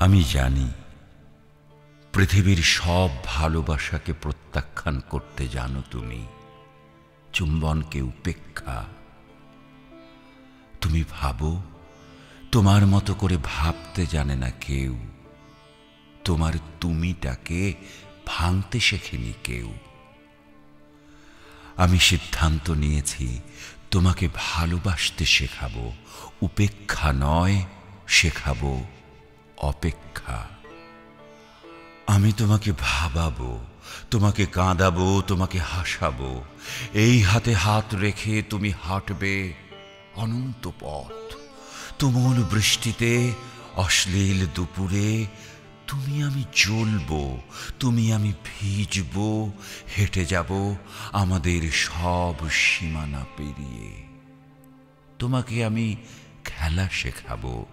আমি জানি, পৃথিবীর সব ভালোবাসাকে প্রত্যাখ্যান করতে জানো তুমি, চুম্বনকে উপেক্ষা। তুমি ভাবো, তোমার মতো করে ভাবতে জানে না কেউ, তোমার তুমিটাকে ভাঙতে শেখেনি কেউ। আমি সিদ্ধান্ত নিয়েছি, তোমাকে ভালোবাসতে শেখাবো, উপেক্ষা নয়, শেখাবো। অপেক্ষা। আমি তোমাকে ভাবাবো, তোমাকে কাঁদাবো, তোমাকে হাসাবো। এই হাতে হাত রেখে তুমি হাঁটবে অনন্ত পথ। তুমুল বৃষ্টিতে, অশ্লীল দুপুরে, তুমি আমি জ্বলবো, তুমি আমি ভিজব, হেঁটে যাব আমাদের সব সীমানা পেরিয়ে। তোমাকে আমি খেলা শেখাবো।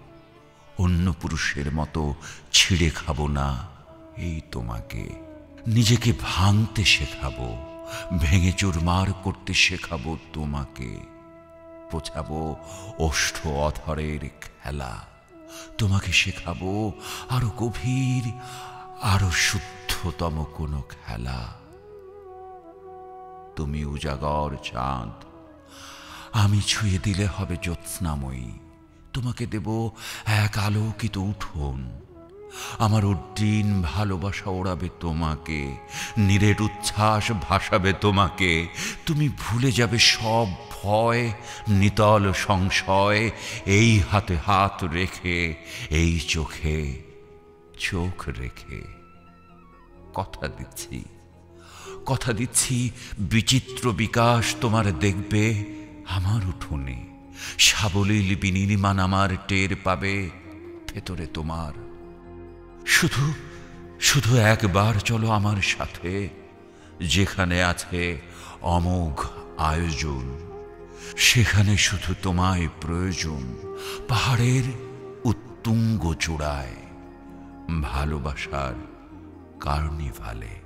অন্য পুরুষের মতো ছিঁড়ে খাব না। এই তোমাকে। নিজেকে ভাঙতে শেখাবো। ভেঙে চুরমার করতে শেখাবো তোমাকে। পোছাবো ওষ্ঠ অধরের খেলা। তোমাকে শেখাবো আরও গভীর, আরও শুদ্ধতম কোনো খেলা। তুমি উজাগর চাঁদ। আমি ছুঁয়ে দিলে হবে জ্যোৎস্নাময়ী। তোমাকে দেব এক আলোকিত উঠোন। আমার উড্ডিন ভালোবাসা ওড়াবে তোমাকে, নিরেট উচ্ছ্বাস ভাসাবে তোমাকে। তুমি ভুলে যাবে সব ভয়, নিতল সংশয়, এই হাতে হাত রেখে, এই চোখে চোখ রেখে। কথা দিচ্ছি কথা দিচ্ছি, বিচিত্র বিকাশ তোমার দেখবে আমার উঠোনে। সাবলীল বিনির্মাণ আমার টের পাবে ভেতরে তোমার। শুধু শুধু একবার চলো আমার সাথে, যেখানে আছে অমোঘ আয়োজন। সেখানে শুধু তোমায় প্রয়োজন, পাহাড়ের উত্তুঙ্গ চূড়ায়, ভালোবাসার কার্নিভালে।